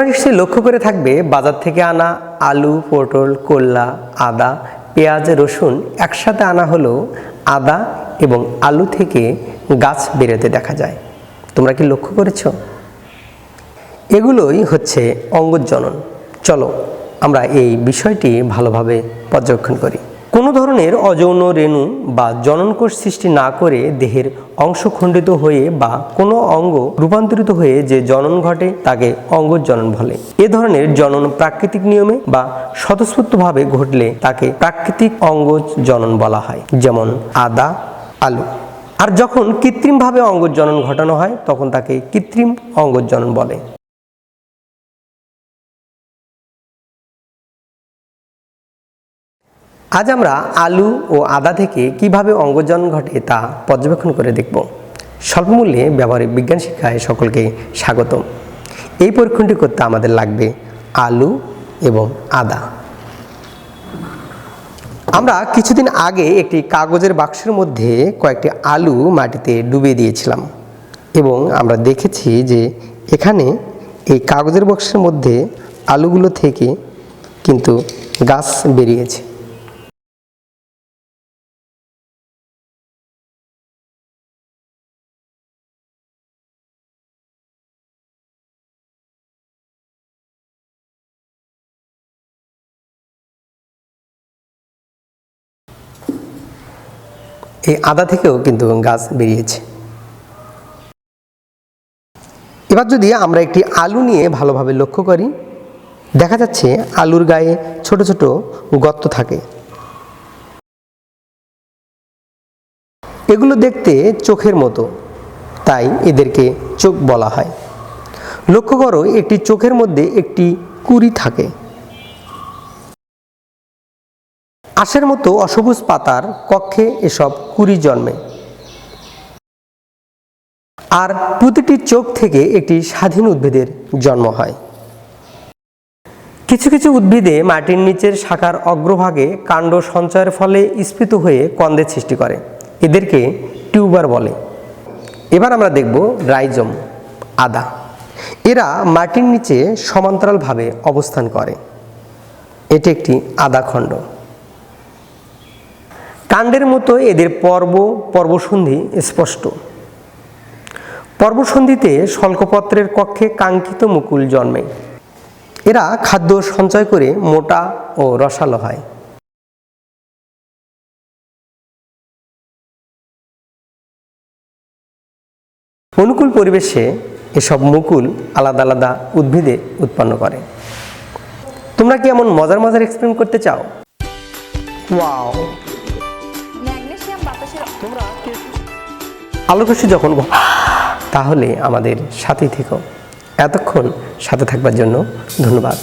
নিশ্চয়ই লক্ষ্য করে থাকবে, বাজার থেকে আনা আলু, পটল, কোল্লা, আদা, পেঁয়াজ, রসুন একসাথে আনা হলো আদা এবং আলু থেকে গাছ বেরোতে দেখা যায়। তোমরা কি লক্ষ্য করেছ? এগুলোই হচ্ছে অঙ্গজনন চলো আমরা এই বিষয়টি ভালোভাবে পর্যবেক্ষণ করি। কোনো ধরনের অযৌন রেণু বা জননকোষ সৃষ্টি না করে দেহের অংশ খণ্ডিত হয়ে বা কোনো অঙ্গ রূপান্তরিত হয়ে যে জনন ঘটে তাকে অঙ্গজনন বলে। এ ধরনের জনন প্রাকৃতিক নিয়মে বা স্বতঃস্ফূর্তভাবে ঘটলে তাকে প্রাকৃতিক অঙ্গ জনন বলা হয়, যেমন আদা, আলু। আর যখন কৃত্রিমভাবে অঙ্গজনন ঘটানো হয়, তখন তাকে কৃত্রিম অঙ্গজনন বলে। আজ আমরা আলু ও আদা থেকে কীভাবে অঙ্গজন ঘটে তা পর্যবেক্ষণ করে দেখব। স্বল্পমূল্যে ব্যবহারিক বিজ্ঞান শিক্ষায় সকলকে স্বাগতম। এই পরীক্ষণটি করতে আমাদের লাগবে আলু এবং আদা। আমরা কিছুদিন আগে একটি কাগজের বাক্সের মধ্যে কয়েকটি আলু মাটিতে ডুবিয়ে দিয়েছিলাম এবং আমরা দেখেছি যে এখানে এই কাগজের বাক্সের মধ্যে আলুগুলো থেকে কিন্তু গাছ বেরিয়েছে। এই আদা থেকেও কিন্তু গাছ বেরিয়েছে। এবার যদি আমরা একটি আলু নিয়ে ভালোভাবে লক্ষ্য করি, দেখা যাচ্ছে আলুর গায়ে ছোট ছোট গর্ত থাকে। এগুলো দেখতে চোখের মতো, তাই এদেরকে চোখ বলা হয়। লক্ষ্য করো, একটি চোখের মধ্যে একটি কুড়ি থাকে। আশের মতো অসবুজ পাতার কক্ষে এসব কুড়ি জন্মে। আর প্রতিটি চোখ থেকে একটি স্বাধীন উদ্ভিদের জন্ম হয়। কিছু কিছু উদ্ভিদে মাটির নিচের শাখার অগ্রভাগে কাণ্ড সঞ্চয়ের ফলে স্ফীত হয়ে কন্দের সৃষ্টি করে। এদেরকে টিউবার বলে। এবার আমরা দেখব রাইজম, আদা। এরা মাটির নিচে সমান্তরালভাবে অবস্থান করে। এটি একটি আদা খণ্ড। কাণ্ডের মতো এদের পর্ব, পর্বসন্ধি স্পষ্ট। পর্বসন্ধিতে শল্কপত্রের কক্ষে কাঙ্ক্ষিত মুকুল জন্মে। এরা খাদ্য সঞ্চয় করে মোটা ও রসালো হয়। অনুকূল পরিবেশে এসব মুকুল আলাদা আলাদা উদ্ভিদে উৎপন্ন করে। তোমরা কি এমন মজার মজার এক্সপেরিমেন্ট করতে চাও? ওয়াও বাতাসের আলোকসী যখন তাহলে আমাদের সাথে থেকো। এতক্ষণ সাথে থাকবার জন্য ধন্যবাদ।